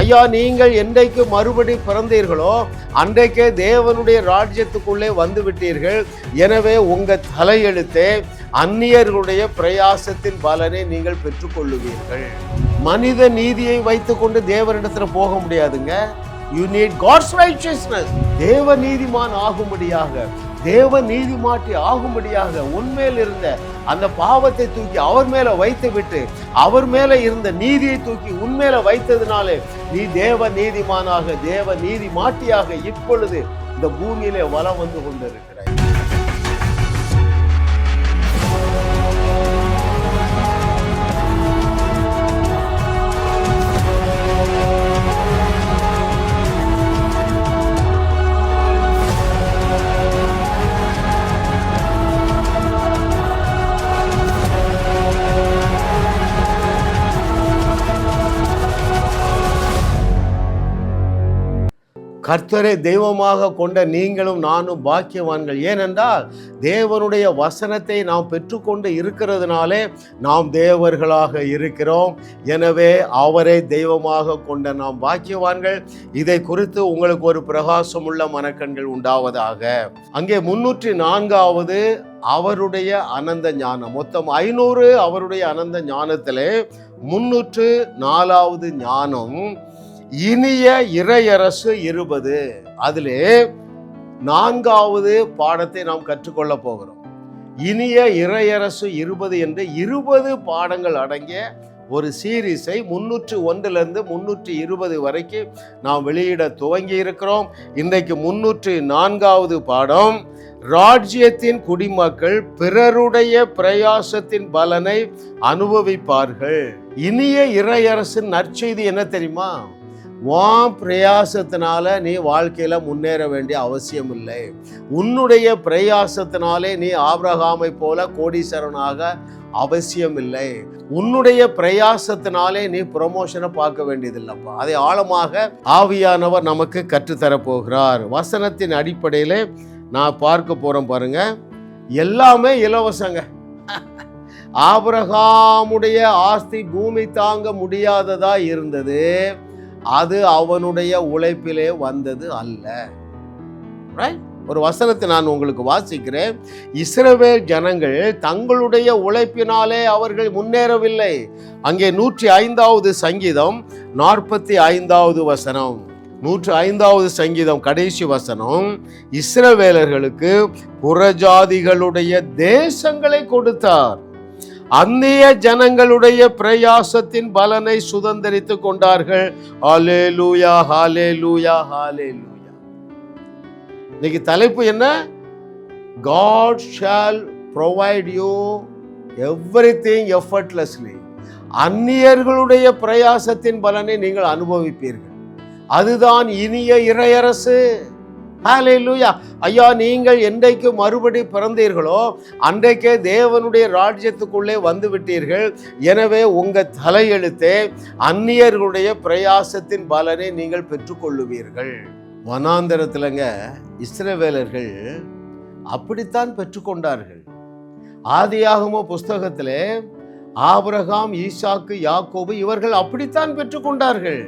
ஐயா நீங்கள் என்றைக்கு மறுபடி பிறந்தீர்களோ அன்றைக்கே தேவனுடைய ராஜ்யத்துக்குள்ளே வந்து விட்டீர்கள் எனவே உங்கள் தலையெழுத்தே அந்நியர்களுடைய பிரயாசத்தின் பலனை நீங்கள் பெற்றுக்கொள்ளுவீர்கள். மனித நீதியை வைத்துக்கொண்டு தேவனிடத்துல போக முடியாதுங்க. யூ நீட் காட்ஸ் ரைச்சியஸ்னஸ் தேவ நீதிமான் ஆகும்படியாக தேவ நீதிமாட்டி ஆகும்படியாக உன்மேல் இருந்த அந்த பாவத்தை தூக்கி அவர் மேல வைத்து விட்டு அவர் மேல இருந்த நீதியை தூக்கி உண்மையில வைத்ததுனாலே நீ தேவ நீதிமானாக தேவ நீதி மாட்டியாக இப்பொழுது இந்த பூமியிலே வளம் வந்து கொண்டிருக்கிறாய். கர்த்தரை தெய்வமாக கொண்ட நீங்களும் நானும் பாக்கியவான்கள். ஏனென்றால் தேவனுடைய வசனத்தை நாம் பெற்றுக்கொண்டு இருக்கிறதுனாலே நாம் தேவர்களாக இருக்கிறோம். எனவே அவரை தெய்வமாக கொண்ட நாம் பாக்கியவான்கள். இதை குறித்து உங்களுக்கு ஒரு பிரகாசமுள்ள மனக்கண்கள் உண்டாவதாக. அங்கே முன்னூற்றி நான்காவது அவருடைய அனந்த ஞானம். மொத்தம் ஐநூறு அவருடைய அனந்த ஞானத்திலே முன்னூற்று நாலாவது ஞானம் இனிய இறையரசு இருபது. அதிலே நான்காவது பாடத்தை நாம் கற்றுக்கொள்ள போகிறோம். இனிய இறையரசு இருபது என்று இருபது பாடங்கள் அடங்கிய ஒரு சீரீஸை முன்னூற்று ஒன்றிலிருந்து முன்னூற்றி இருபது வரைக்கும் நாம் வெளியிட துவங்கி இருக்கிறோம். இன்றைக்கு முன்னூற்று நான்காவது பாடம் ராஜ்யத்தின் குடிமக்கள் பிறருடைய பிரயாசத்தின் பலனை அனுபவிப்பார்கள். இனிய இறையரசின் நற்செய்தி என்ன தெரியுமா? உன் பிரயாசத்தினால நீ வாழ்க்கையில் முன்னேற வேண்டிய அவசியம் இல்லை உன்னுடைய பிரயாசத்தினாலே நீ ஆபிரகாமை போல கோடீஸ்வரனாக அவசியம் இல்லை உன்னுடைய பிரயாசத்தினாலே நீ ப்ரொமோஷனை பார்க்க வேண்டியதில்லைப்பா. அதை ஆழமாக ஆவியானவர் நமக்கு கற்றுத்தரப்போகிறார். வசனத்தின் அடிப்படையில் நான் பார்க்க போகிறேன் பாருங்க. எல்லாமே இலவசங்க. ஆபிரகாமுடைய ஆஸ்தி பூமி தாங்க முடியாததா இருந்தது. அது அவனுடைய உழைப்பிலே வந்தது அல்ல. ஒரு வசனத்தை நான் உங்களுக்கு வாசிக்கிறேன். இஸ்ரவேல் ஜனங்கள் தங்களுடைய உழைப்பினாலே அவர்கள் முன்னேறவில்லை. அங்கே நூற்றி ஐந்தாவது சங்கீதம் நாற்பத்தி ஐந்தாவது வசனம். நூற்று ஐந்தாவது சங்கீதம் கடைசி வசனம். இஸ்ரவேலர்களுக்கு புறஜாதிகளுடைய தேசங்களை கொடுத்தார். அந்நிய ஜனங்களுடைய பிரயாசத்தின் பலனை சுதந்திரித்து கொண்டார்கள். ஹாலே லூயா ஹாலே லூயா ஹாலே லூயா இன்னைக்கு தலைப்பு என்ன? God shall provide you everything effortlessly அந்நியர்களுடைய பிரயாசத்தின் பலனை நீங்கள் அனுபவிப்பீர்கள். அதுதான் இனிய இறையரசு. ஹalleluya. ஐயா நீங்கள் என்றைக்கு மறுபடி பிறந்தீர்களோ அன்றைக்கே தேவனுடைய ராஜ்யத்துக்குள்ளே வந்து விட்டீர்கள். எனவே உங்கள் தலையெழுத்தே அந்நியர்களுடைய பிரயாசத்தின் பலனை நீங்கள் பெற்றுக்கொள்ளுவீர்கள். வனாந்தரத்திலங்க இஸ்ரவேலர்கள் அப்படித்தான் பெற்றுக்கொண்டார்கள். ஆதியாகமோ புஸ்தகத்திலே ஆபரகாம் ஈசாக்கு யாக்கோபு இவர்கள் அப்படித்தான் பெற்றுக்கொண்டார்கள்.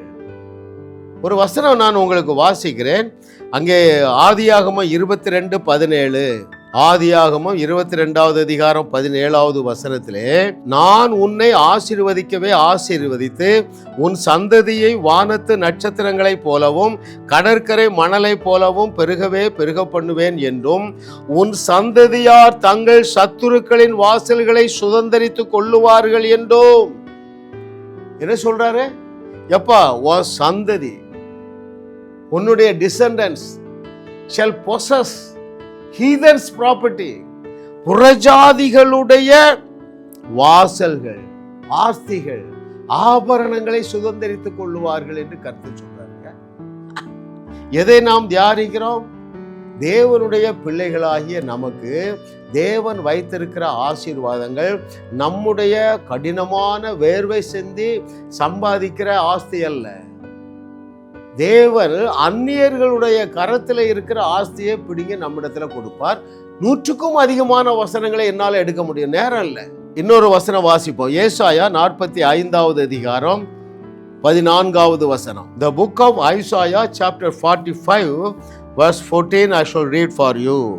ஒரு வசனம் நான் உங்களுக்கு வாசிக்கிறேன். அங்கே ஆதியாகமம் இருபத்தி ரெண்டு பதினேழு. ஆதியாகமம் இருபத்தி ரெண்டாவது அதிகாரம் பதினேழாவது வசனத்திலே நான் உன்னை ஆசீர்வதிக்கவே ஆசீர்வதித்து உன் சந்ததியை வானத்து நட்சத்திரங்களைப் போலவும் கடற்கரை மணலைப் போலவும் பெருகவே பெருக பண்ணுவேன் என்றும் உன் சந்ததியார் தங்கள் சத்துருக்களின் வாசல்களை சுதந்தரித்துக் கொள்ளுவார்கள் என்றும். என்ன சொல்றாரு? எப்பா உன் சந்ததி உன்னுடைய descendants shall possess heathens property புறஜாதிகளுடைய வாசல்கள் ஆஸ்திகள் ஆபரணங்களை சுதந்திரித்துக் கொள்ளுவார்கள் என்று கருத்து சொல்றாங்க எதை நாம் தியானிக்கிறோம்? தேவனுடைய பிள்ளைகளாகிய நமக்கு தேவன் வைத்திருக்கிற ஆசீர்வாதங்கள் நம்முடைய கடினமான வேர்வை செஞ்சு சம்பாதிக்கிற ஆஸ்தி அல்ல. தேவர் அந்நியர்களுடைய கரத்தில் இருக்கிற ஆஸ்தியை பிடிங்கி நம்மிடத்துல கொடுப்பார். நூற்றுக்கும் அதிகமான வசனங்களை என்னால் எடுக்க முடியும். நேரம் இல்லை. இன்னொரு வசனம் வாசிப்போம். ஏசாயா நாற்பத்தி ஐந்தாவது அதிகாரம் பதினான்காவது வசனம். The book of Isaiah chapter forty five verse fourteen I shall read for you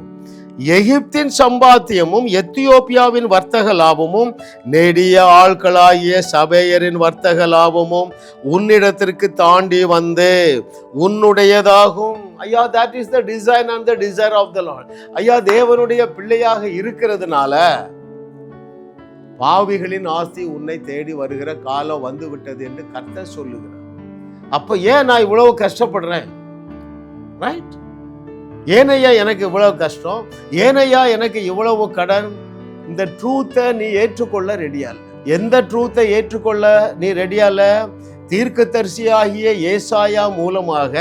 எகிப்தின் சம்பாத்தியமும் எத்தியோப்பியாவின் வர்த்தக லாபமும் நெடிய ஆட்களாகிய சபையரின் வர்த்தக லாபமும் உன்னிடத்திற்கு தாண்டி வந்து. உன்னுடையதாகும். ஐயா that is the design and the desire of the lord ஐயா தேவனுடைய பிள்ளையாக இருக்கிறதுனால பாவிகளின் ஆஸ்தி உன்னை தேடி வருகிற காலம் வந்து விட்டது என்று கர்த்தர் சொல்லுகிறார். அப்ப ஏன் நான் இவ்வளவு கஷ்டப்படுறேன்? ரைட் ஏனையா எனக்கு இவ்வளவு கஷ்டம் ஏனையா எனக்கு இவ்வளவு கடன் இந்த ட்ரூத்தை நீ ஏற்றுக்கொள்ள ரெடியா எந்த ட்ரூத்தை ஏற்றுக்கொள்ள நீ ரெடியா இல்ல? தீர்க்கதரிசியாகிய ஏசாயா மூலமாக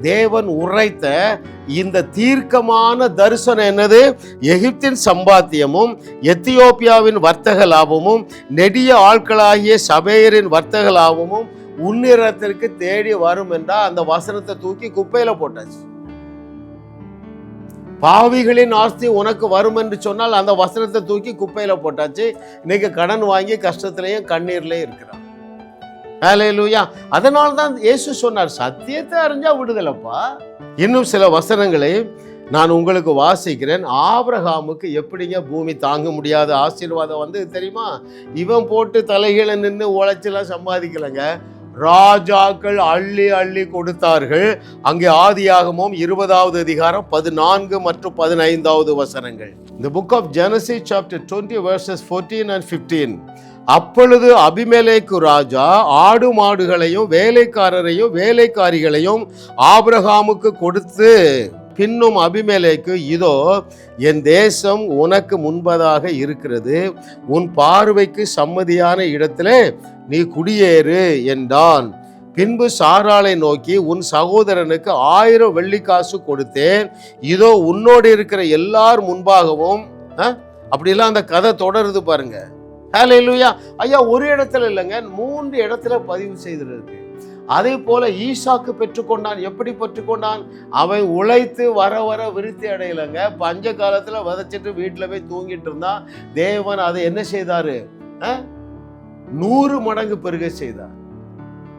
தேவன் உரைத்த இந்த தீர்க்கமான தரிசனம் என்னது? எகிப்தின் சம்பாத்தியமும் எத்தியோப்பியாவின் வர்த்தக லாபமும் நெடிய ஆட்களாகிய சபையரின் வர்த்தக லாபமும் உன்னிறத்திற்கு தேடி வரும் என்றால் அந்த வசனத்தை தூக்கி குப்பையில் போட்டாச்சு. பாவிகளின் ஆஸ்தி உனக்கு வரும் என்று சொன்னால் அந்த வசனத்தை தூக்கி குப்பையில் போட்டாச்சு. இன்னைக்கு கடன் வாங்கி கஷ்டத்திலையும் கண்ணீர்லேயும் இருக்கிறான். ஹalleluya அதனால தான் இயேசு சொன்னார் சத்தியத்தை அறிஞ்சா விடுதலைப்பா. இன்னும் சில வசனங்களை நான் உங்களுக்கு வாசிக்கிறேன். ஆபிரகாமுக்கு எப்படிங்க பூமி தாங்க முடியாத ஆசீர்வாதம் வந்து தெரியுமா? இவன் போட்டு தலைகளை நின்று உழைச்செல்லாம் சம்பாதிக்கலைங்க. ராஜாக்கள் அள்ளி அள்ளி கொடுத்தார்கள். அங்கே ஆதியாகமும் இருபதாவது அதிகாரம் பதினான்கு மற்றும் பதினைந்தாவது வசனங்கள். இந்த book of Genesis chapter twenty verses fourteen and fifteen அப்பொழுது அபிமேலேக்கு ராஜா ஆடு மாடுகளையும் வேலைக்காரரையும் வேலைக்காரிகளையும் ஆபிரகாமுக்கு கொடுத்து பின்னும் அபிமேலேக்கு இதோ என் தேசம் உனக்கு முன்பதாக இருக்கிறது. உன் பார்வைக்கு சம்மதியான இடத்திலே நீ குடியேறு என்றான். பின்பு சாராளை நோக்கி உன் சகோதரனுக்கு ஆயிரம் வெள்ளிக்காசு கொடுத்தேன். இதோ உன்னோடு இருக்கிற எல்லார் முன்பாகவும் அப்படிலாம் அந்த கதை தொடருது பாருங்க. ஹalleluya ஐயா ஒரு இடத்துல இல்லைங்க மூன்று இடத்துல பதிவு செய்திருக்கு. அதே போல ஈசாக்கு பெற்றுக்கொண்டான். எப்படி பெற்றுக்கொண்டான்? அவன் உழைத்து வர வர விருத்தி அடையலைங்க. பஞ்ச காலத்துல விதைச்சிட்டு வீட்டில் போய் தூங்கிட்டு இருந்தான். தேவன் அதை என்ன செய்தாரு? நூறு மடங்கு பெருக செய்தார்.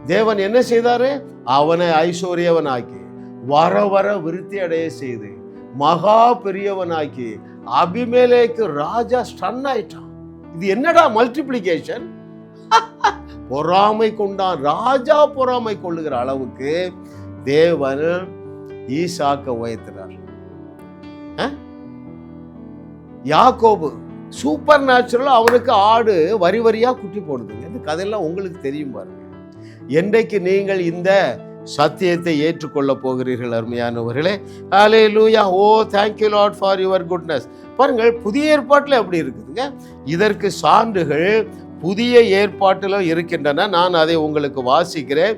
தேவன் என்ன செய்தாரு? அவனை ஐஸ்வர்யவனாக்கி வர வர விருத்தி அடைய செய்து மகா பெரியவனாக்கி அபிமேலேக்கு ராஜா ஸ்டன் ஆயிட்டான் இது என்னடா மல்டிப்ளிகேஷன் பொறாமை கொண்டான். ராஜா பொறாமை கொள்ளுகிற அளவுக்கு தேவன் ஈசாக்க உயர்த்தினார் யாக்கோபு சூப்பர் நேச்சுரல் அவனுக்கு ஆடு வரி வரியா குட்டி போடுதுங்க இந்த கதையெல்லாம் உங்களுக்கு தெரியும் பாருங்க. என்றைக்கு நீங்கள் இந்த சத்தியத்தை ஏற்றுக்கொள்ள போகிறீர்கள் அருமையானவர்களே? Hallelujah oh thank you lot for your goodness பாருங்கள் புதிய ஏற்பாட்டில் எப்படி இருக்குதுங்க? இதற்கு சான்றுகள் புதிய ஏற்பாட்டில் இருக்கின்றன. நான் அதை உங்களுக்கு வாசிக்கிறேன்.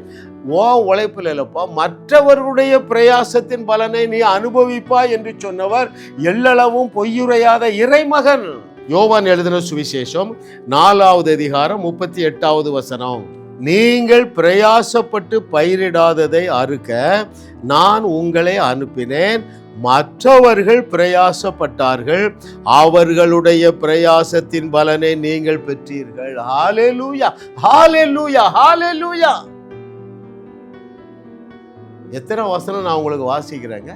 ஓ உழைப்பில் இழப்பா மற்றவர்களுடைய பிரயாசத்தின் பலனை நீ அனுபவிப்பா என்று சொன்னவர் எல்லளவும் பொய்யுரையாத இறைமகன். யோவான் எழுதின சுவிசேஷம் நாலாவது அதிகாரம் முப்பத்தி எட்டாவது வசனம். நீங்கள் பிரயாசப்பட்டு பயிரிடாததை அறுக்க நான் உங்களை அனுப்பினேன். மற்றவர்கள் பிரயாசப்பட்டார்கள். அவர்களுடைய பிரயாசத்தின் பலனை நீங்கள் பெற்றீர்கள். ஹாலே லூயா ஹாலே லூயா ஹாலே லூயா எத்தனை வசனம் நான் உங்களுக்கு வாசிக்கிறேங்க?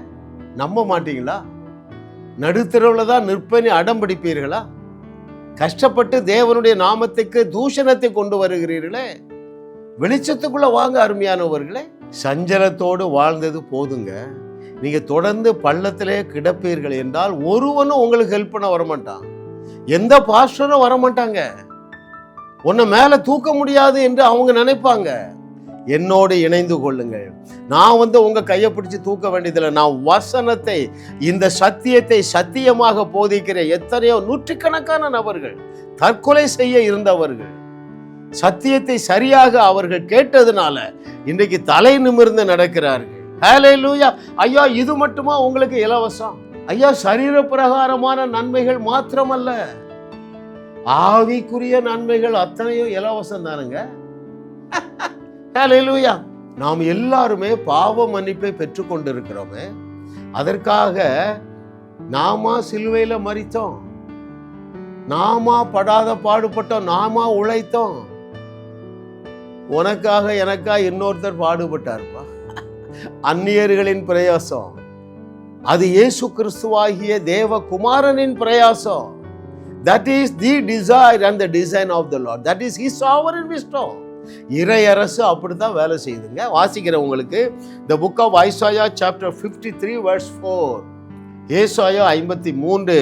நம்ப மாட்டீங்களா? நடுத்தரவில் தான் நிற்பனி அடம் பிடிப்பீர்களா? கஷ்டப்பட்டு தேவனுடைய நாமத்துக்கு தூஷணத்தை கொண்டு வருகிறீர்களே. வெளிச்சத்துக்குள்ள வாங்க அருமையானவர்களே. சஞ்சலத்தோடு வாழ்ந்தது போதுங்க. நீங்கள் தொடர்ந்து பள்ளத்திலே கிடப்பீர்கள் என்றால் ஒருவனும் உங்களுக்கு ஹெல்ப் பண்ண வரமாட்டான். எந்த பாஸ்டரும் வரமாட்டாங்க. உன்னை மேலே தூக்க முடியாது என்று அவங்க நினைப்பாங்க. என்னோடு இணைந்து கொள்ளுங்கள். நான் வந்து உங்கள் கையை பிடிச்சி தூக்க வேண்டியதில்லை. நான் வசனத்தை இந்த சத்தியத்தை சத்தியமாக போதிக்கிற எத்தனையோ நூற்றுக்கணக்கான நபர்கள் தற்கொலை செய்ய இருந்தவர்கள். சத்தியத்தை சரியாக அவர்கள் கேட்டதுனால இன்றைக்கு தலை நிமிர்ந்து நடக்கிறார்கள். ஹalleluya ஐயா இது மட்டுமா உங்களுக்கு இலவசம்? ஐயா சரீர பிரகாரமான நன்மைகள் மாத்திரமல்ல. ஆவிக்குரிய நன்மைகள் அத்தனையும் இலவசம் தானுங்க. ஹalleluya நாம் எல்லாருமே பாவ மன்னிப்பை பெற்றுக்கொண்டிருக்கிறோமே. அதற்காக நாமா சிலுவையில மறித்தோம். நாமா படாத பாடுபட்டோம். நாமா உழைத்தோம். உனக்காக எனக்காக இன்னொருத்தர் பாடுபட்டார்ப்பா. அந்நியர்களின் பிரயாசம். அது இயேசு கிறிஸ்துவாகிய தேவகுமாரனின் பிரயாசம். That is the desire and the design of the lord that is his sovereign wisdom இறை அரசு அப்படித்தான் வேலை செய்யுதுங்க. வாசிக்கிறவங்களுக்கு the book of Isaiah chapter fifty three verse four ஏசாயா ஐம்பத்தி மூன்று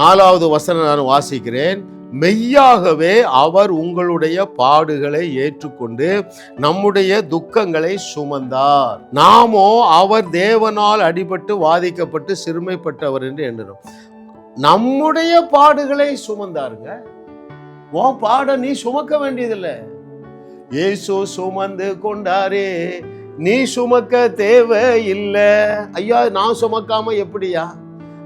நாலாவது வசனம் நான் வாசிக்கிறேன். மெய்யாகவே அவர் உங்களுடைய பாடுகளை ஏற்றுக்கொண்டு நம்முடைய துக்கங்களை சுமந்தார். நாமோ அவர் தேவனால் அடிபட்டு வாதிக்கப்பட்டு சிறுமைப்பட்டவர் என்று எண்ணுறோம் நம்முடைய பாடுகளை சுமந்தாருங்க. உன் பாட நீ சுமக்க வேண்டியதில்லை. இயேசு சுமந்து கொண்டாரே நீ சுமக்க தேவை இல்லை ஐயா நான் சுமக்காம எப்படியா?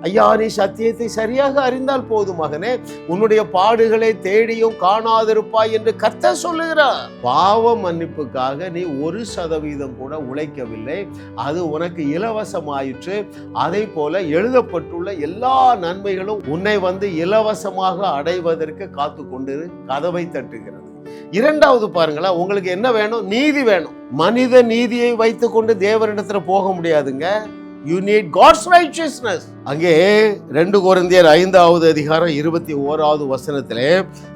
ஐயா நீ சத்தியத்தை சரியாக அறிந்தால் போதும் மகனே. உன்னுடைய பாடுகளை தேடியும் காணாதிருப்பாய் என்று கத்த சொல்லுகிறார். பாவ மன்னிப்புக்காக நீ ஒரு சதவீதம் கூட உழைக்கவில்லை. அது உனக்கு இலவசமாயிற்று. அதை போல எழுதப்பட்டுள்ள எல்லா நன்மைகளும் உன்னை வந்து இலவசமாக அடைவதற்கு காத்து கொண்டு கதவை தட்டுகிறது. இரண்டாவது பாருங்களேன் உங்களுக்கு என்ன வேணும்? நீதி வேணும். மனித நீதியை வைத்துக்கொண்டு தேவரிடத்துல போக முடியாதுங்க. யூ நீட் காட்ஸ் ரைச்சியஸ்னஸ் அங்கே ரெண்டு குழந்தையர் ஐந்தாவது அதிகாரம் இருபத்தி ஓராவது வசனத்திலே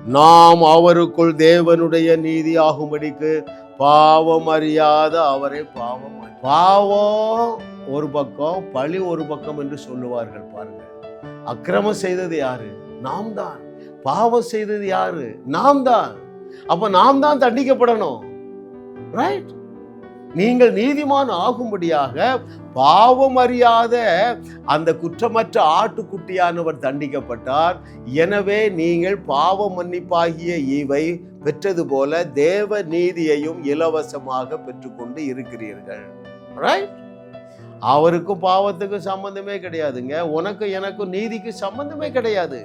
நாம் அவருக்குள் தேவனுடைய நீதி ஆகும்படிக்கு பாவம் அறியாத அவரை பாவம் பாவம் ஒரு பக்கம் பழி ஒரு பக்கம் என்று சொல்லுவார்கள் பாருங்க. அக்கிரமம் செய்தது யாரு? நாம் தான். பாவம் செய்தது யாரு? நாம் தான். அப்ப நாம் தான் தண்டிக்கப்படணும். ரைட் நீங்கள் நீதிமான் ஆகும்படியாக பாவம் அறியாத அந்த குற்றமற்ற ஆட்டுக்குட்டியானவர் தண்டிக்கப்பட்டார். எனவே நீங்கள் பாவ மன்னிப்பாகிய இவை பெற்றது போல தேவ நீதியையும் இலவசமாக பெற்றுக்கொண்டு இருக்கிறீர்கள். ரைட் அவருக்கும் பாவத்துக்கும் சம்பந்தமே கிடையாதுங்க. உனக்கும் எனக்கும் நீதிக்கு சம்பந்தமே கிடையாது.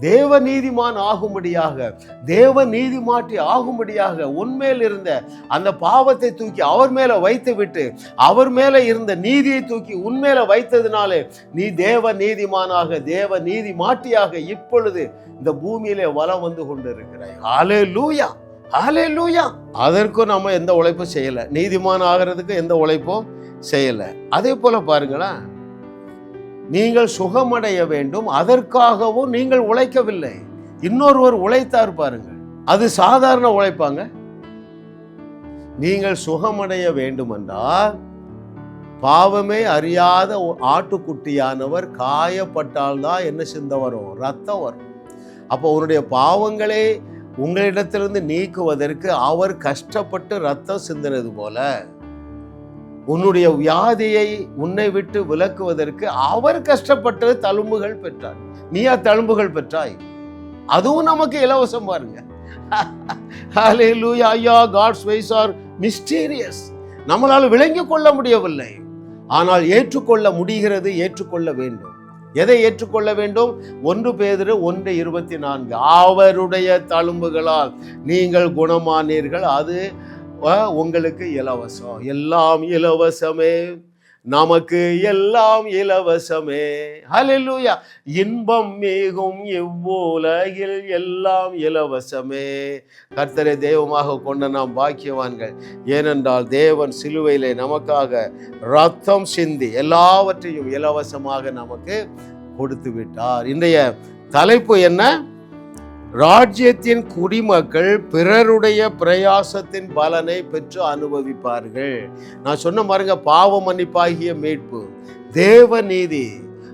தேவ நீதிமான் ஆகும்படியாக தேவ நீதிமாற்றி ஆகும்படியாக உன்மேல் இருந்த அந்த பாவத்தை தூக்கி அவர் மேலே வைத்து விட்டு அவர் மேலே இருந்த நீதியை தூக்கி உன்மேல வைத்ததுனாலே நீ தேவ நீதிமானாக தேவ நீதி மாட்டியாக இப்பொழுது இந்த பூமியிலே வலம் வந்து கொண்டிருக்கிறாய். ஆலே லூயா ஆலே லூயா அதற்கும் நம்ம எந்த உழைப்பும் செய்யலை. நீதிமான் ஆகிறதுக்கு எந்த உழைப்பும் செய்யலை. அதே போல பாருங்களேன் நீங்கள் சுகமடைய வேண்டும். அதற்காகவும் நீங்கள் உழைக்கவில்லை. இன்னொருவர் உழைத்தார் பாருங்கள். அது சாதாரண உழைப்பாங்க. நீங்கள் சுகமடைய வேண்டுமென்றால் பாவமே அறியாத ஆட்டுக்குட்டியானவர் காயப்பட்டால்தான் என்ன சிந்த வரும்? ரத்தம் வரும். அப்போ உன்னுடைய பாவங்களை உங்களிடத்திலிருந்து நீக்குவதற்கு அவர் கஷ்டப்பட்டு ரத்தம் சிந்தினது போல உன்னுடைய வியாதியை உன்னை விட்டு விலக்குவதற்கு அவர் கஷ்டப்பட்டு தழும்புகள் பெற்றார். நீயா தழும்புகள் பெற்றாய். அதுவும் நமக்கு இலவசம் பாருங்க. ஹalleluya ஐயா காட்ஸ் வைஸ் ஆர் மிஸ்டீரியஸ் நம்மளால் விளங்கிக் கொள்ள முடியவில்லை. ஆனால் ஏற்றுக்கொள்ள முடிகிறது ஏற்றுக்கொள்ள வேண்டும். எதை ஏற்றுக்கொள்ள வேண்டும்? ஒன்று பேதிரு ஒன்று இருபத்தி நான்கு. அவருடைய தழும்புகளால் நீங்கள் குணமானீர்கள். அது உங்களுக்கு இலவசம். எல்லாம் இலவசமே. நமக்கு எல்லாம் இலவசமே. ஹalleluya இன்பம் மிகும் இவ்வுலகில் எல்லாம் இலவசமே. கர்த்தரை தெய்வமாக கொண்ட நாம் பாக்கியவான்கள். ஏனென்றால் தேவன் சிலுவையிலே நமக்காக ரத்தம் சிந்தி எல்லாவற்றையும் இலவசமாக நமக்கு கொடுத்து விட்டார் இன்றைய தலைப்பு என்ன? ராஜ்யத்தின் குடிமக்கள் பிறருடைய பிரயாசத்தின் பலனை பெற்று அனுபவிப்பார்கள். நான் சொன்ன பாருங்க பாவ மன்னிப்பாகிய மீட்பு தேவ நீதி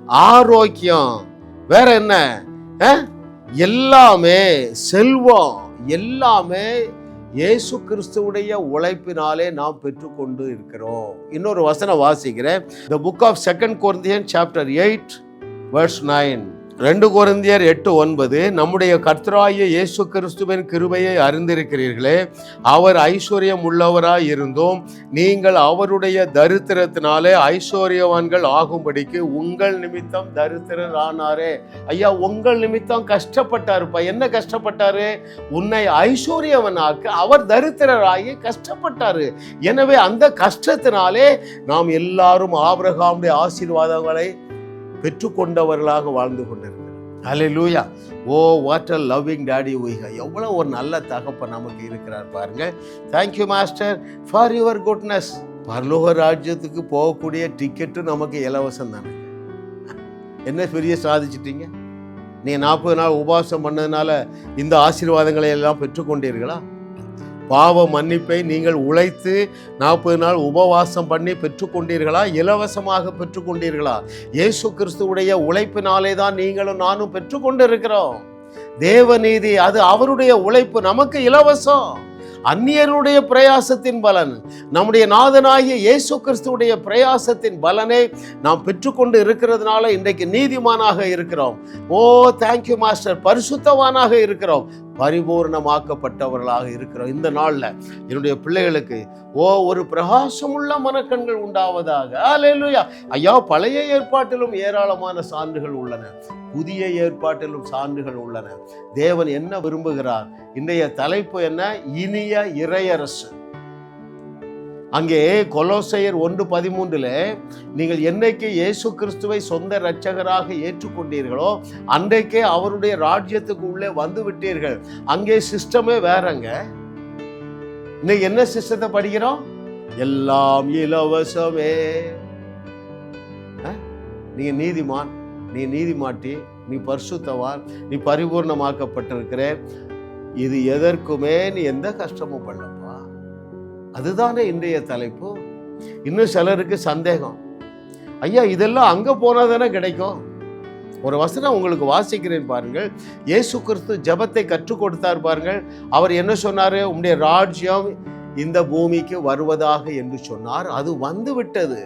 ஆரோக்கியம் வேற என்ன? எல்லாமே செல்வம் எல்லாமே இயேசு கிறிஸ்துவுடைய உழைப்பினாலே நாம் பெற்றுக்கொண்டு இருக்கிறோம். இன்னொரு வசனம் வாசிக்கிறேன். The book of second Corinthian chapter eight verse nine ரெண்டு குழந்தையர் எட்டு ஒன்பது நம்முடைய கர்த்தராய இயேசு கிறிஸ்துவின் கிருபையை அறிந்திருக்கிறீர்களே அவர் ஐஸ்வர்யம் உள்ளவராய் இருந்தும். நீங்கள் அவருடைய தரித்திரத்தினாலே ஐஸ்வர்யவான்கள் ஆகும்படிக்கு உங்கள் நிமித்தம் தரித்திரர் ஆனாரே ஐயா உங்கள் நிமித்தம் கஷ்டப்பட்டாருப்பா. என்ன கஷ்டப்பட்டாரு? உன்னை ஐஸ்வர்யவனாக்க அவர் தரித்திரராகி கஷ்டப்பட்டாரு. எனவே அந்த கஷ்டத்தினாலே நாம் எல்லாரும் ஆபிரகாமுடைய ஆசீர்வாதங்களை பெற்றுக்கொண்டவர்களாக வாழ்ந்து கொண்டிருக்கிறார். Hallelujah oh what a loving daddy உய்க எவ்வளோ ஒரு நல்ல தகப்பன் நமக்கு இருக்கிறார் பாருங்க. Thank you master for your goodness பரலோக ராஜ்யத்துக்கு போகக்கூடிய டிக்கெட்டு நமக்கு இலவசம் தானே. என்ன பெரிய சாதிச்சிட்டீங்க? நீ நாற்பது நாள் உபவாசம் பண்ணதுனால இந்த ஆசீர்வாதங்களை எல்லாம் பெற்றுக்கொண்டீர்களா? பாவ மன்னிப்பை நீங்கள் உழைத்து நாற்பது நாள் உபவாசம் பண்ணி பெற்றுக்கொண்டீர்களா? இலவசமாக பெற்றுக்கொண்டீர்களா? இயேசு கிறிஸ்துவுடைய உழைப்பினாலே தான் நீங்களும் நானும் பெற்றுக்கொண்டிருக்கிறோம். தேவநீதி அது அவருடைய உழைப்பு நமக்கு இலவசம். அந்நியருடைய பிரயாசத்தின் பலன் நம்முடைய நாதனாகிய இயேசு கிறிஸ்துவுடைய பிரயாசத்தின் பலனை நாம் பெற்றுக்கொண்டு இருக்கிறதுனால இன்றைக்கு நீதிமானாக இருக்கிறோம். ஓ தேங்க்யூ மாஸ்டர் பரிசுத்தவானாக இருக்கிறோம். பரிபூர்ணமாக்கப்பட்டவர்களாக இருக்கிறோம். இந்த நாளில் என்னுடைய பிள்ளைகளுக்கு ஓ ஒரு பிரகாசமுள்ள மனக்கண்கள் உண்டாவதாக. அலையலுயா ஐயா பழைய ஏற்பாட்டிலும் ஏராளமான சான்றுகள் உள்ளன. புதிய ஏற்பாட்டிலும் சான்றுகள் உள்ளன. தேவன் என்ன விரும்புகிறார்? இன்றைய தலைப்பு என்ன? இனிய இறையரசு. அங்கே கொலோசையர் ஒன்று பதிமூன்றில் நீங்கள் என்னைக்கு இயேசு கிறிஸ்துவை சொந்த இரட்சகராக ஏற்றுக்கொண்டீர்களோ அன்றைக்கே அவருடைய ராஜ்யத்துக்கு உள்ளே வந்து விட்டீர்கள். அங்கே சிஸ்டமே வேறங்க. இன்னைக்கு என்ன சிஸ்டத்தை படிக்கிறோம்? எல்லாம் இலவசமே. நீ நீதிமான் நீ நீதிமாட்டி நீ பரிசுத்தவான் நீ பரிபூர்ணமாக்கப்பட்டிருக்கிற இது எதற்குமே நீ எந்த கஷ்டமும் பண்ணப்போ அதுதானே இன்றைய தலைப்பு. இன்னும் சிலருக்கு சந்தேகம். ஐயா இதெல்லாம் அங்கே போனால் தானே கிடைக்கும்? ஒரு வசனம் உங்களுக்கு வாசிக்கிறேன் பாருங்கள். இயேசு கிறிஸ்து ஜெபத்தை கற்றுக் கொடுத்தார் பாருங்கள். அவர் என்ன சொன்னார்? உங்களுடைய ராஜ்யம் இந்த பூமிக்கு வருவதாக என்று சொன்னார். அது வந்து விட்டது.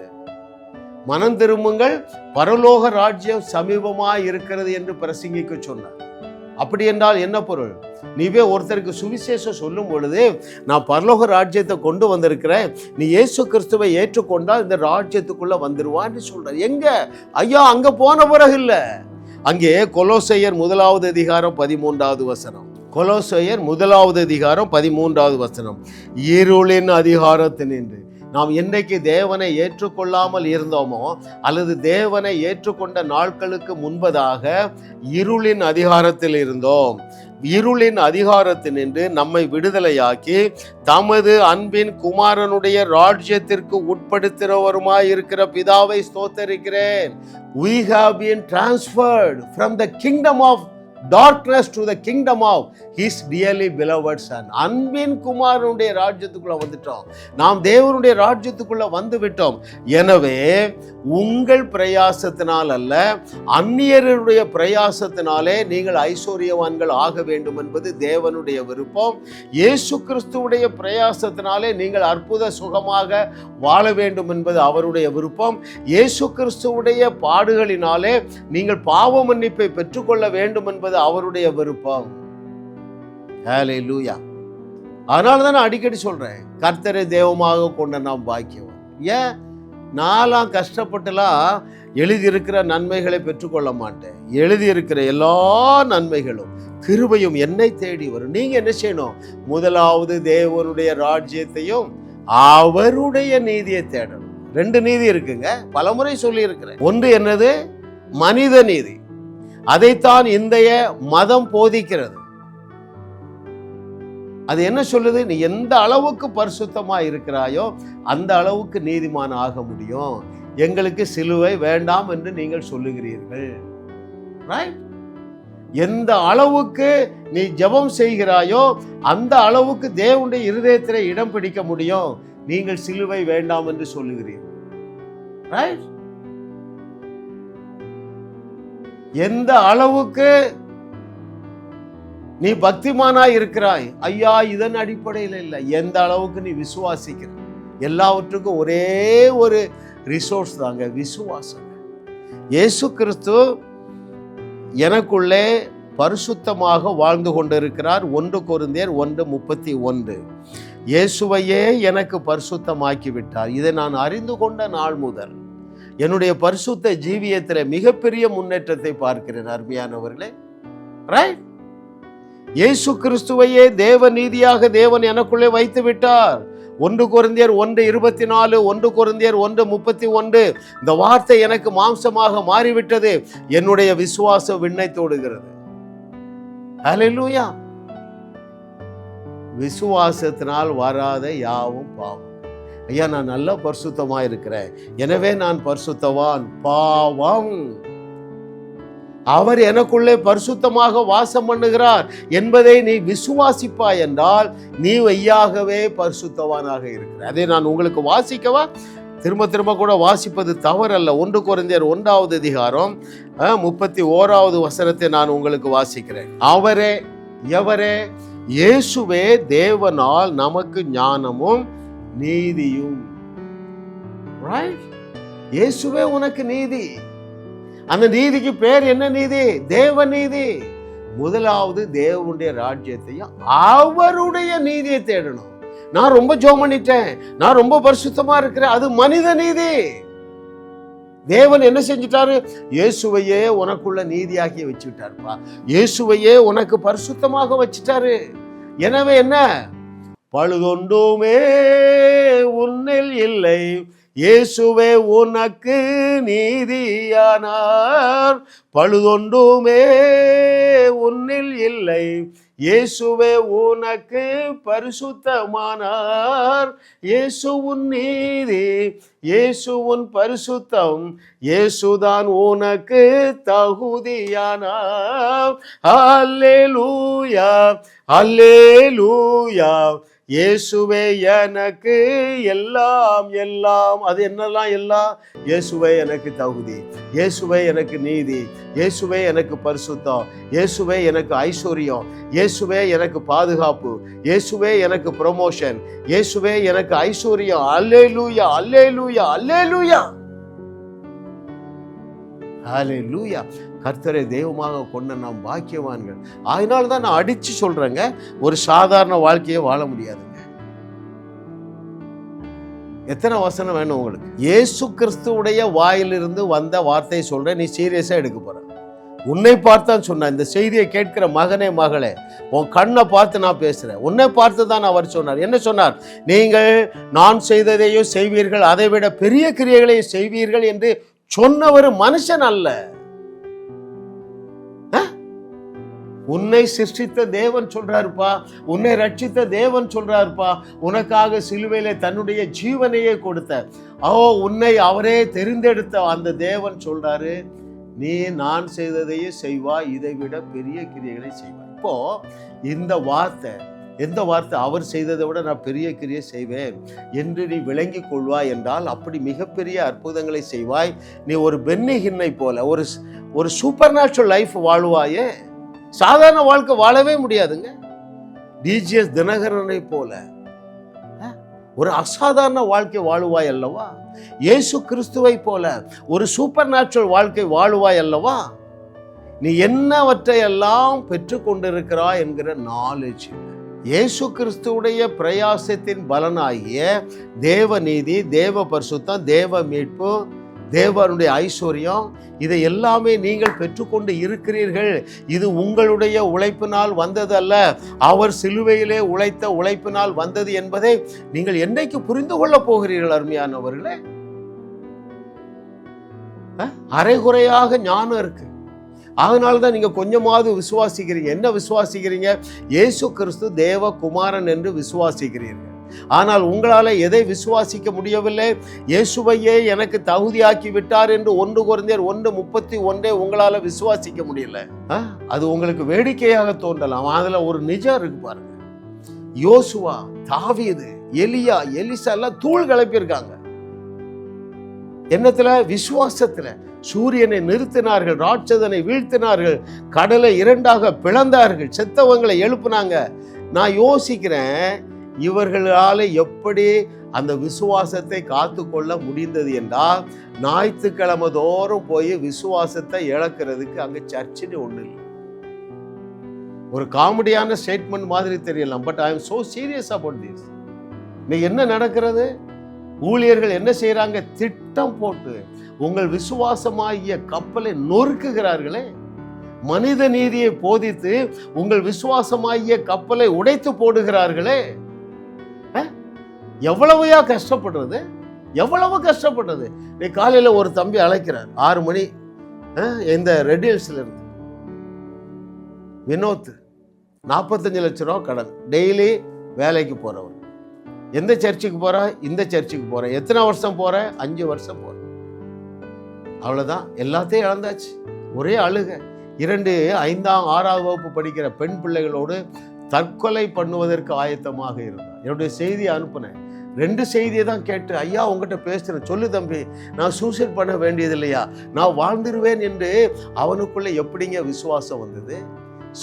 மனம் திரும்புங்கள். பரலோக ராஜ்யம் சமீபமாக இருக்கிறது என்று பிரசங்கிக்க சொன்னார். அப்படி என்றால் என்ன பொருள்? நீவே ஒருத்தருக்கு சுவிசேஷம் சொல்லும் பொழுது நான் பரலோக ராஜ்யத்தை கொண்டு வந்திருக்கிறேன். நீ இயேசு கிறிஸ்துவை ஏற்றுக்கொண்டால் இந்த ராஜ்யத்துக்குள்ளே வந்துடுவான்னு சொல்றார் எங்கே? ஐயா அங்கே போன பிறகு இல்லை. அங்கே கொலோசையர் முதலாவது அதிகாரம் பதிமூன்றாவது வசனம். கொலோசையர் முதலாவது அதிகாரம் பதிமூன்றாவது வசனம். இருளின் அதிகாரத்தினின்று. நாம் என்னைக்கு தேவனை ஏற்றுக்கொள்ளாமல் இருந்தோமோ அல்லது தேவனை ஏற்றுக்கொண்ட நாட்களுக்கு முன்பதாக இருளின் அதிகாரத்தில் இருந்தோம். இருளின் அதிகாரத்தினின்று நம்மை விடுதலையாக்கி தமது அன்பின் குமாரனுடைய ராஜ்யத்திற்கு உட்படுத்துகிறவருமாய் இருக்கிற பிதாவை ஸ்தோத்தரிக்கிறேன். We have been transferred from the kingdom of darkness to the kingdom of his dearly beloved son அன்பின் குமாரனுடைய ராஜ்யத்துக்குள்ள வந்துட்டோம். நாம் தேவனுடைய ராஜ்யத்துக்குள்ள வந்து விட்டோம் எனவே உங்கள் பிரயாசத்தினால் அல்ல அந்நியருடைய பிரயாசத்தினாலே நீங்கள் ஐஸ்வர்யவான்கள் ஆக வேண்டும் என்பது தேவனுடைய விருப்பம். இயேசு கிறிஸ்துவுடைய பிரயாசத்தினாலே நீங்கள் அற்புத சுகமாக வாழ வேண்டும் என்பது அவருடைய விருப்பம். இயேசு கிறிஸ்துவுடைய பாடுகளினாலே நீங்கள் பாவ மன்னிப்பை பெற்றுக்கொள்ள வேண்டும் என்பது அவருடைய விருப்பம் லூயா அதனால தான் நான் அடிக்கடி சொல்றேன் கர்த்தரை தெய்வமாக கொண்ட நாம் பாக்கியம் ஏன்? நான்லாம் கஷ்டப்பட்டுலாம் எழுதியிருக்கிற நன்மைகளை பெற்றுக்கொள்ள மாட்டேன். எழுதியிருக்கிற எல்லா நன்மைகளும் கிருபையும் என்னை தேடி வரும். நீங்க என்ன செய்யணும்? முதலாவது தேவனுடைய ராஜ்யத்தையும் அவருடைய நீதியை தேடணும். ரெண்டு நீதி இருக்குங்க. பலமுறை சொல்லி இருக்கிறேன் ஒன்று என்னது? மனித நீதி. அதைத்தான் இந்தைய மதம் போதிக்கிறது. அது என்ன சொல்லுது? நீ எந்த அளவுக்கு பரிசுத்தமா இருக்கிறாயோ அந்த அளவுக்கு நீதிமான் ஆக முடியும். எங்களுக்கு சிலுவை வேண்டாம் என்று நீங்கள் சொல்லுகிறீர்கள். Right? எந்த அளவுக்கு நீ ஜெபம் செய்கிறாயோ அந்த அளவுக்கு தேவனுடைய இருதயத்தில் இடம் பிடிக்க முடியும். நீங்கள் சிலுவை வேண்டாம் என்று சொல்லுகிறீர்கள். ரைட் எந்த அளவுக்கு நீ பக்திமானாய் இருக்கிறாய்? ஐயா இதன் அடிப்படையில் இல்லை. எந்த அளவுக்கு நீ விசுவாசிக்கிற? எல்லாவற்றுக்கும் ஒரே ஒரு ரிசோர்ஸ் தாங்க விசுவாசம். இயேசு கிறிஸ்து எனக்குள்ளே பரிசுத்தமாக வாழ்ந்து கொண்டிருக்கிறார். ஒன்று குருந்தேர் ஒன்று முப்பத்தி ஒன்று. இயேசுவையே எனக்கு பரிசுத்தமாக்கி விட்டார். இதை நான் அறிந்து கொண்ட நாள் முதல். என்னுடைய பரிசுத்த ஜீவியத்தில் மிகப்பெரிய முன்னேற்றத்தை பார்க்கிறேன் அருமையானவர்களே. ரைட் இயேசு கிறிஸ்துவையே தேவ நீதியாக தேவன் எனக்குள்ளே வைத்து விட்டார். ஒன்று குருந்தியர் ஒன்று இருபத்தி நாலு ஒன்று குருந்தியர் ஒன்று முப்பத்தி ஒன்று. இந்த வார்த்தை எனக்கு மாம்சமாக மாறிவிட்டது. என்னுடைய விசுவாசம் விண்ணை தோடுகிறது. ஹalleluya விசுவாசத்தினால் வராத யாவும் பாவம். ஐயா நான் நல்ல பரிசுத்தமா இருக்கிறேன் எனவே நான் பரிசுத்தவான். பாவம். அவர் எனக்குள்ளே பரிசுத்தமாக வாசம் பண்ணுகிறார் என்பதை நீ விசுவாசிப்பாய் என்றால் நீ வையாகவே பரிசுத்தவானாக இருக்கிற. அதை நான் உங்களுக்கு வாசிக்கவா? திரும்ப திரும்ப கூட வாசிப்பது தவறல்ல. ஒன்று குறைந்தர் ஒன்றாவது அதிகாரம் முப்பத்தி ஓராவது வசனத்தை நான் உங்களுக்கு வாசிக்கிறேன். அவரே எவரே? இயேசுவே தேவனால் நமக்கு ஞானமும் நீதியும்? இயேசுவே உனக்கு நீதி. அந்த நீதிக்கு பேர் என்ன நீதி? தேவ நீதி. முதலாவது தேவனுடைய ராஜ்யத்தையும் அவருடைய நீதியை தேடணும். நான் ரொம்ப ஜோம் பண்ணிட்டேன் நான் ரொம்ப பரிசுத்தமா இருக்கிறேன். அது மனித நீதி. தேவன் என்ன செஞ்சிட்டாரு? இயேசுவையே உனக்குள்ள நீதியாக்கி வச்சுட்டாருப்பா இயேசுவையே உனக்கு பரிசுத்தமாக வச்சுட்டாரு. எனவே என்ன? பழுதொண்டுமே உன்னில் இல்லை. இயேசுவே உனக்கு நீதியானார். பழுதொண்டுமே உன்னில் இல்லை. இயேசுவே உனக்கு பரிசுத்தமானார். இயேசு உன் நீதி இயேசு உன் பரிசுத்தம். இயேசுதான் உனக்கு தகுதியானார். அல்லேலூயா அல்லேலூயா இயேசுவே எனக்கு எல்லாம் எல்லாம். அது என்னெல்லாம் எல்லாம் இயேசுவே எனக்கு தகுதி. இயேசுவே எனக்கு நீதி. இயேசுவே எனக்கு பரிசுத்தம். இயேசுவே எனக்கு ஐஸ்வர்யம். இயேசுவே எனக்கு பாதுகாப்பு. இயேசுவே எனக்கு ப்ரொமோஷன் இயேசுவே எனக்கு ஐஸ்வர்யம். அல்லே லூயா அல்லேலூயா லூயா கர்த்தரை தெய்வமாக கொண்ட நாம் பாக்கியவான்கள். அதனால தான் நான் அடித்து சொல்கிறேங்க ஒரு சாதாரண வாழ்க்கையை வாழ முடியாதுங்க. எத்தனை வசனம் வேணும் உங்களுக்கு? இயேசு கிறிஸ்துவுடைய வாயிலிருந்து வந்த வார்த்தையை சொல்கிறேன் நீ சீரியஸாக எடுக்க போகிற உன்னை பார்த்தான் சொன்ன இந்த செய்தியை கேட்கிற மகனே மகளே உன் கண்ணை பார்த்து நான் பேசுகிறேன் உன்னை பார்த்து தான் அவர் சொன்னார். என்ன சொன்னார்? நீங்கள் நான் செய்ததையும் செய்வீர்கள் அதை விட பெரிய கிரியைகளையும் செய்வீர்கள் என்று சொன்னவர் மனுஷன் அல்ல. உன்னை சிருஷ்டித்த தேவன் சொல்றாருப்பா. உன்னை ரட்சித்த தேவன் சொல்றாருப்பா. உனக்காக சிலுவையில தன்னுடைய ஜீவனையே கொடுத்த ஓ உன்னை அவரே தெரிந்தெடுத்த அந்த தேவன் சொல்றாரு நீ நான் செய்ததையே செய்வாய் இதை விட பெரிய கிரியைகளை செய்வாய். இப்போ இந்த வார்த்தை எந்த வார்த்தை அவர் செய்ததை விட நான் பெரிய கிரியை செய்வேன் என்று நீ விளங்கி கொள்வாய் என்றால் அப்படி மிகப்பெரிய அற்புதங்களை செய்வாய். நீ ஒரு பென்னி ஹின்னை போல ஒரு ஒரு சூப்பர் நேச்சுரல் லைஃப் வாழுவாயே. சாதாரண வாழ்க்கை வாழவே முடியாதுங்க. டிஜிஎஸ் தினகரனை போல ஒரு அசாதாரண வாழ்க்கை வாழுவாய் அல்லவா? இயேசு கிறிஸ்துவை போல ஒரு சூப்பர் நேச்சுரல் வாழ்க்கை வாழுவாய் அல்லவா? நீ என்னவற்றை எல்லாம் பெற்றுக்கொண்டிருக்கிறாய் என்கிற நாலேஜ் இயேசு கிறிஸ்துவுடைய பிரயாசத்தின் பலனாகிய தேவ நீதி தேவ பரிசுத்தம் தேவ மீட்பு தேவனுடைய ஐஸ்வர்யம் இதை எல்லாமே நீங்கள் பெற்றுக்கொண்டு இருக்கிறீர்கள். இது உங்களுடைய உழைப்பினால் வந்தது அல்ல அவர் சிலுவையிலே உழைத்த உழைப்பினால் வந்தது என்பதை நீங்கள் என்னைக்கு புரிந்து கொள்ளப் போகிறீர்கள் அருமையானவர்களே? அரைகுறையாக ஞானம் இருக்கு. அதனால தான் நீங்கள் கொஞ்சமாவது விசுவாசிக்கிறீங்க. என்ன விசுவாசிக்கிறீங்க? இயேசு கிறிஸ்து தேவ குமாரன் என்று விசுவாசிக்கிறீர்கள். ஆனால் உங்களால் எதை விசுவாசிக்க முடியவில்லை? இயேசுவையே எனக்கு தகுதியாக்கி விட்டார் என்று ஒன்று குறைந்தர் ஒன்று முப்பத்தி ஒன்றே உங்களால் விசுவாசிக்க முடியல. அது உங்களுக்கு வேடிக்கையாக தோன்றலாம். அதில் ஒரு நிஜம் இருக்கு பாருங்க. யோசுவா தாவியது எலியா எலிசா எல்லாம் தூள் கிளப்பியிருக்காங்க என்னத்துல? விசுவாசத்துல. சூரியனை நிறுத்தினார்கள் ராட்சதனை வீழ்த்தினார்கள் கடலை இரண்டாக பிளந்தார்கள் செத்தவங்களை எழுப்புனாங்க. நான் யோசிக்கிறேன் இவர்களால் எப்படி அந்த விசுவாசத்தை காத்துக்கொள்ள முடிந்தது என்றால் ஞாயிற்றுக்கிழமை தோறும் போய் விசுவாசத்தை இழக்கிறதுக்கு அங்கே சர்ச்சுன்னு ஒன்று இல்லை. ஒரு காமெடியான ஸ்டேட்மெண்ட் மாதிரி தெரியலாம் but I am so serious about this இன்னைக்கு என்ன நடக்கிறது? ஊழியர்கள் என்ன செய்கிறாங்க திட்டம் போட்டு உங்கள் விசுவாசமாகிய கப்பலை நொறுக்குகிறார்களே. மனித நீதியை போதித்து உங்கள் விசுவாசமாகிய கப்பலை உடைத்து போடுகிறார்களே. எவ்வளவையா கஷ்டப்படுறது எவ்வளவு கஷ்டப்படுறது. நீ காலையில் ஒரு தம்பி அழைக்கிறார் ஆறு மணி அஹ், இந்த ரெட் இருந்து. வினோத் நாற்பத்தஞ்சு லட்ச ரூபா கடன். டெய்லி வேலைக்கு போகிறவர் எந்த சர்ச்சுக்கு போகிற இந்த சர்ச்சுக்கு போகிறேன் எத்தனை வருஷம் போகிறேன் அஞ்சு வருஷம் போகிறேன் அவ்வளோதான் எல்லாத்தையும் இழந்தாச்சு. ஒரே அழுக. இரண்டு ஐந்தாம் ஆறாவது வகுப்பு படிக்கிற பெண் பிள்ளைகளோடு தற்கொலை பண்ணுவதற்கு ஆயத்தமாக இருந்தார். என்னுடைய செய்தியை அனுப்புனேன். ரெண்டு செய்தியை தான் கேட்டு ஐயா உங்ககிட்ட பேசுகிறேன் சொல்லு தம்பி நான் சூசைட் பண்ண வேண்டியது இல்லையா நான் வாழ்ந்துருவேன் என்று அவனுக்குள்ளே எப்படிங்க விசுவாசம் வந்தது?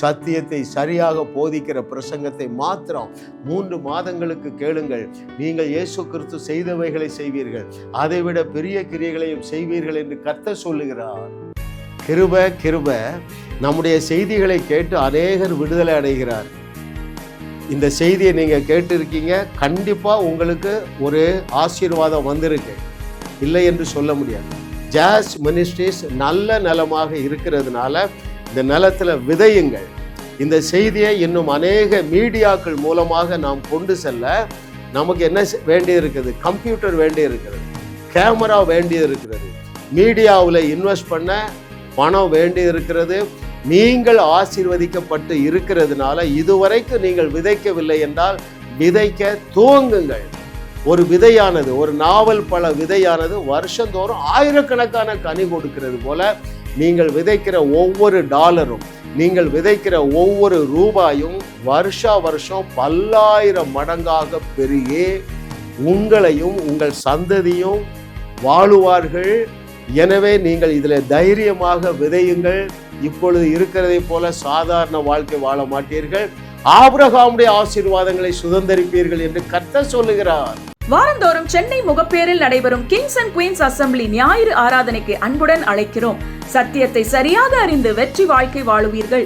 சத்தியத்தை சரியாக போதிக்கிற பிரசங்கத்தை மாத்திரம் மூன்று மாதங்களுக்கு கேளுங்கள். நீங்கள் இயேசு கிறிஸ்து செய்தவைகளை செய்வீர்கள். அதைவிட பெரிய கிரியைகளையும் செய்வீர்கள் என்று கத்த சொல்லுகிறார். கிருப கிருப நம்முடைய செய்திகளை கேட்டு அநேகர் விடுதலை அடைகிறார். இந்த செய்தியை நீங்கள் கேட்டிருக்கீங்க. கண்டிப்பாக உங்களுக்கு ஒரு ஆசீர்வாதம் வந்திருக்கு. இல்லை என்று சொல்ல முடியாது. ஜாஸ் மினிஸ்ட்ரிஸ் நல்ல நிலமாக இருக்கிறதுனால இந்த நிலத்தில் விதையுங்கள். இந்த செய்தியை இன்னும் அநேக மீடியாக்கள் மூலமாக நாம் கொண்டு செல்ல நமக்கு என்ன செ- வேண்டி இருக்குது கம்ப்யூட்டர் வேண்டி இருக்கிறது கேமரா வேண்டி இருக்கிறது மீடியாவில் இன்வெஸ்ட் பண்ண பணம் வேண்டி இருக்கிறது நீங்கள் ஆசீர்வதிக்கப்பட்டு இருக்கிறதுனால இதுவரைக்கும் நீங்கள் விதைக்கவில்லை என்றால் விதைக்க துவங்குங்கள். ஒரு விதையானது ஒரு நாவல் பல விதையானது வருஷந்தோறும் ஆயிரக்கணக்கான கனி கொடுக்கிறது போல நீங்கள் விதைக்கிற ஒவ்வொரு டாலரும் நீங்கள் விதைக்கிற ஒவ்வொரு ரூபாயும் வருஷா வருஷம் பல்லாயிரம் மடங்காக பெருகி உங்களையும் உங்கள் சந்ததியும் வாழுவார்கள். எனவே நீங்கள் இதில் தைரியமாக விதையுங்கள். இப்பொழுது இருக்கிறதை போல சாதாரண வாழ்க்கை வாழ மாட்டீர்கள். ஆபிரகாமுடைய ஆசீர்வாதங்களை சுதந்தரிப்பீர்கள் என்று கர்த்தர் சொல்லுகிறார். வாரந்தோறும் சென்னை முகப்பேரில் நடைபெறும் கிங்ஸ் அண்ட் குயின்ஸ் அசெம்பிளி ஞாயிறு ஆராதனைக்கு அன்புடன் அழைக்கிறோம். சத்தியத்தை சரியாக அறிந்து வெற்றி வாழ்க்கை வாழுவீர்கள்.